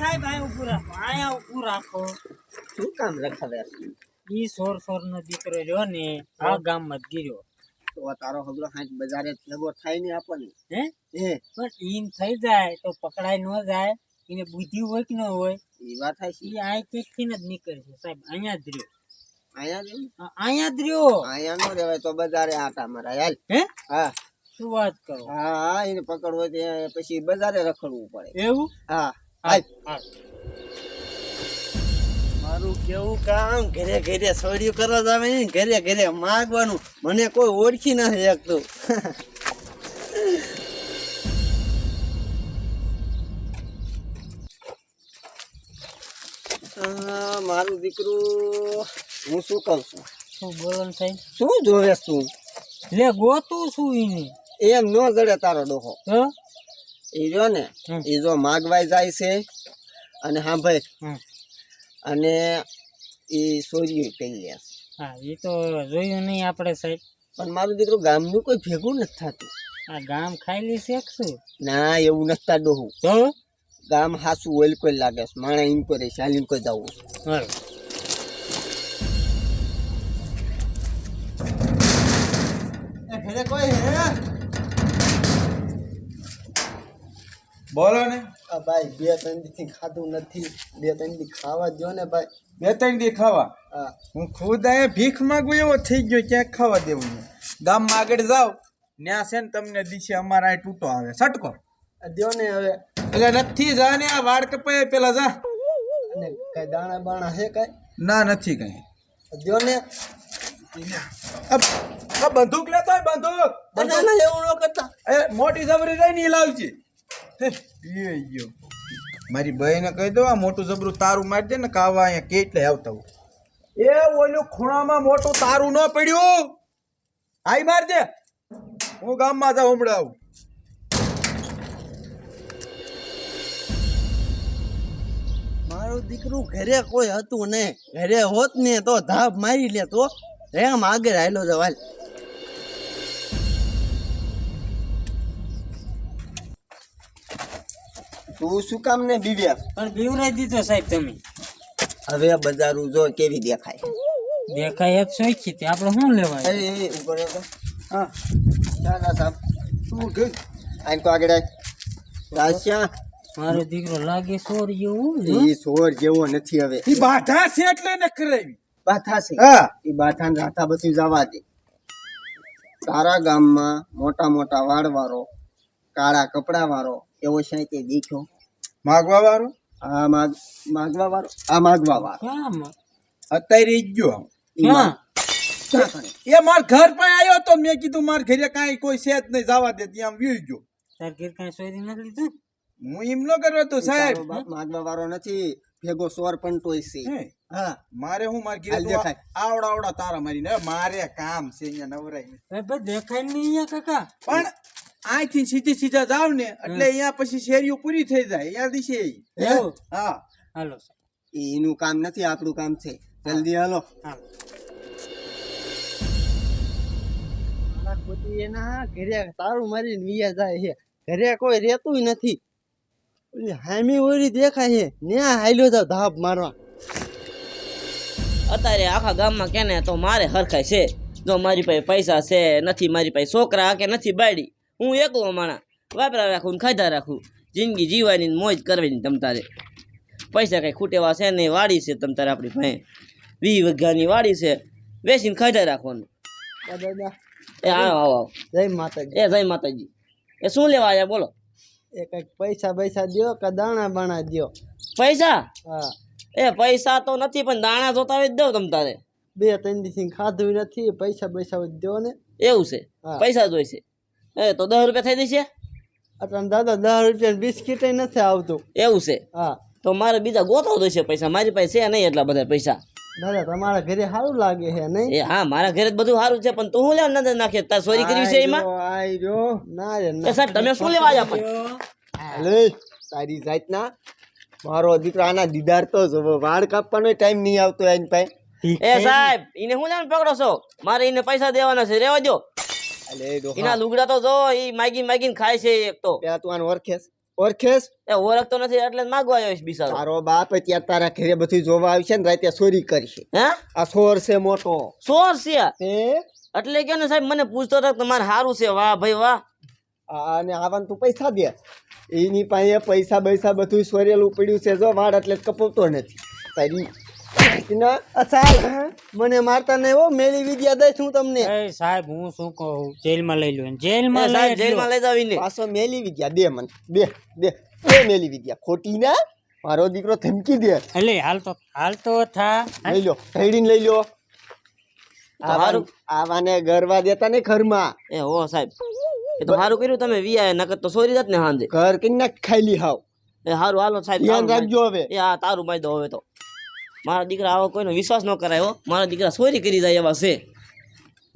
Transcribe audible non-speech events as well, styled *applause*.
સાહેબ આ ઉભું રાખો આયા ઉભું રાખો. શું કામ રખાવે ઈ સોર સોર નો દીકરો રહ્યો ને આ ગામમાં જ ગીર્યો. તો આ તારો હગલો હાથ બજારે ભેગો થાય ને આપણને. હે? હે? પણ ઈમ થઈ જાય તો પકડાય ન જાય એને બુદ્ધિ હોય કે ન હોય. એ વાત થાય છે ઈ આ થી જ નીકળશે સાહેબ અહીંયા જ રહ્યો. અહીંયા જ રહ્યો. અહીંયા નો રહેવાય તો બજારે આટા મારા હાલ. હે? હા. શું વાત કરો? હા એને પકડવો પછી બજારે રખડવું પડે. એવું? હા. મારું કેવું કામ? ઘરે ઘરે સોડિયું કરવા જાવે ને ઘરે ઘરે માગવાનું. મને કોઈ ઓળખી નથી શકતું. *laughs* મારું દીકરું હું શું કહું છું? શું બોલન થઈ શું જોવે તું? લે ગોતું શું એને એમ ન જડે તારો ડોહો. તો એ રહ્યો ને. એ જો માગવાઈ જાય છે. અને હા ભાઈ અને એ સોરી પહેરી લે છે. હા એ તો જોયું નહીં આપણે સાહેબ. પણ મારું દીકરું ગામનું કોઈ ભેગું નથી થતું. આ ગામ ખાઈ શેકશું ના એવું નથી ડોહું તો? ગામ હાસું ઓઇલ કોઈ લાગે છે. માણા એમ કરે છે હાલીને કોઈ જવું ઘરે કોઈ હે? બોલો ને. આ ભાઈ બે ત્રણ દી ખાધું નથી. બે ત્રણ દી ખાવા દો ને ભાઈ. બે ત્રણ દી ખાવા? હા. ખુદ આ ભીખ માંગુ એવો થઈ ગયો ક્યાંક ખાવા દેવું ગામમાં આગળ જાવ ત્યાં છે ને તમને દિશે અમારા અહીં તૂટો આવે. સટકો આ દ્યો ને હવે. એટલે નથી જા ને આ વાળ કપાય પેલા જા. અને કઈ દાણા બાણા છે કઈ? ના નથી કઈ. દો દ્યો ને. આ આ બંદૂક લેતો બંદૂક. એવું ન કરતા. એ મોટી જબરી રહી નહીં લાવજી. એ ગયો મારી કહી દો, આ મોટું જબરું તારું મારી દે ને કાવા અહીંયા કેટલે આવતા હું એ ઓલું ખૂણામાં મોટું તારું ન પડ્યું. આઈ માર દે. હું ગામમાં જાઉં, હમણાં આવું. મારું દીકરું ઘરે કોઈ હતું ને ઘરે હોત ને તો ધાપ મારી લે તો એમ આગળ હાલો જવાલ તું શું કામ ને બીવ્યા પણ બીવરાઈ દીધો સાહેબ તમે. હવે બજારું જો કેવી દેખાય. દેખાય એક સોખી તે. આપણે શું લેવાય? એ ઉપર હા. ના સાહેબ. તું ગઈ આઈને તો આગળ. રાશિયા. મારો દીકરો લાગે સોર જેવું એ સોર જેવો નથી હવે. એ બાધા છે એટલે ને કરાવી. બાથા છે. હા. એ બાધા ને રાથા બધું જવા દે. તારા ગામમાં મોટા મોટા વાળવાળો કાળા કપડા વાળો એવો છે તે દેખ્યો? માગવા વાળો? આ માગ માગવા વાળો? આ માગવા વાળો. અત્યારે ઈ ગયો? એ માર ઘર પણ આવ્યો તો મેં કીધું માર ઘરે કાંઈ કોઈ છે જ નહીં જવા દે ત્યાં વ્યું ગયો. તાર ઘેર કાંઈ સોરી નથી લીધું? હું એમ ન કરવા તો સાહેબ. માગવા વાળો નથી ભેગો સોર પણ તોય છે. હા? મારે હું માર ઘરે દેખાય. આવડા આવડા તારા મારીને મારે કામ છે અહીંયા નવરાય નહીં. દેખાય નહીં અહીંયા કાકા. પણ અહીંથી સીધી સીધા જાવ ને એટલે અહીંયા પછી શેરીઓ પૂરી થઈ જાય. અહીંયા દિશે હા? હાલો એનું કામ નથી આપણું કામ છે. જલ્દી હાલો. મારા એના ઘરે તારું મારીને વિયા જાય છે. ઘરે કોઈ રહેતું નથી. ઓલી હામી ઓરી દેખાય છે. ન્યા હાલ્યો જાવ ધાપ મારવા. અત્યારે આખા ગામમાં કેને તો મારે હરખાય છે. જો મારી પાસે પૈસા છે નથી મારી પાસે છોકરા કે નથી બાયડી. હું એકલો માણા વાપરા રાખું ને ખાધા રાખું. જિંદગી જીવવાની ને મોજ કરવાની તમ તારે. પૈસા કંઈ ખૂટેવા છે નહીં વાડી છે તમ તારે આપણી પાસે. વી વઘાની વાડી છે. બેસીને ખાધા રાખવાનું. એ આવો આવો આવો. જય માતાજી. એ જય માતાજી. એ શું લેવા આવ્યા બોલો. એ કંઈક પૈસા પૈસા દ્યો કે દાણા બાણા દ્યો? પૈસા? હા. એ પૈસા તો નથી પણ દાણા જોતા હોય દો દઉં તમ તારે. બે ત્રણ દિવસ ખાધું નથી પૈસા પૈસા દ્યો ને. એવું છે. પૈસા જોઈશે એ તો દસ રૂપિયા થઈ જશે? અત્યારે દાદા દસ રૂપિયા બિસ્કીટ નથી આવતું. એવું છે? હા. તો મારે બીજા ગોતવા છે પૈસા. મારી પાસે છે નહીં એટલા બધા પૈસા. દાદા તમારા ઘરે સારું લાગે છે નહીં? એ હા મારા ઘરે બધું સારું છે પણ તું શું લેવા નજર નાખે? તાર સોરી કરી છે એમાં? રહ્યો ના રે ના. સાહેબ તમે શું લેવા આવ્યા પણ? અલે તારી જાતના. મારો દીકરો આના દીદાર તો વાળ કાપવાનો ટાઈમ નહીં આવતો એની પાસે. એ સાહેબ એને શું લેવાનું પકડો છો? મારે એને પૈસા દેવાના છે. રેવા દો એના લુગડા તો જો એ માગી માગીને ખાય છે એક તો. પેલા તું આને ઓરખેસ ઓરખેસ એ ઓળખતો નથી એટલે માગવા આવ્યો છે બિચારો તારો બાપ અત્યારે તારા ઘરે બધું જોવા આવશે ને રાતે ચોરી કરશે હે? આ સોર છે મોટો. સોર છે? એટલે કે ને સાહેબ મને પૂછતો હતો તમારે સારું છે વાહ ભાઈ વાહ. અને આવવાનું તું પૈસા દે. એની પાસે પૈસા બૈસા બધું સોરેલું પડ્યું છે જો વાળ એટલે કપોતો નથી. તારી સાહેબ મને મારતા નહીં હો મેલી વિદ્યા દઈશ હું તમને. એ સાહેબ હું શું કહું? જેલમાં લઈ લો જેલમાં લઈ જેલમાં લઈ જાવીને પાછો મેલી વિદ્યા દે મને. દે દે દે મેલી વિદ્યા. ખોટી ના? મારો દીકરો ધમકી દે. એટલે હાલ તો હાલ તો થા. લઈ લો. ઢળીને લઈ લો. આવાને ગરવા દેતા ને ઘરમાં. એ હો સાહેબ. એ તો સારું કર્યું તમે વિયા નકર તો સોરી જાત ને હાંજે. ઘર કે ના ખાઈલી હાવ. એ સારું હાલો સાહેબ ધ્યાન રાખજો હવે. એ હા તારું મારી દો હવે તો. મારા દીકરા આવો કોઈનો વિશ્વાસ ન કરાયો મારા દીકરા ચોરી કરી જાય એવા છે.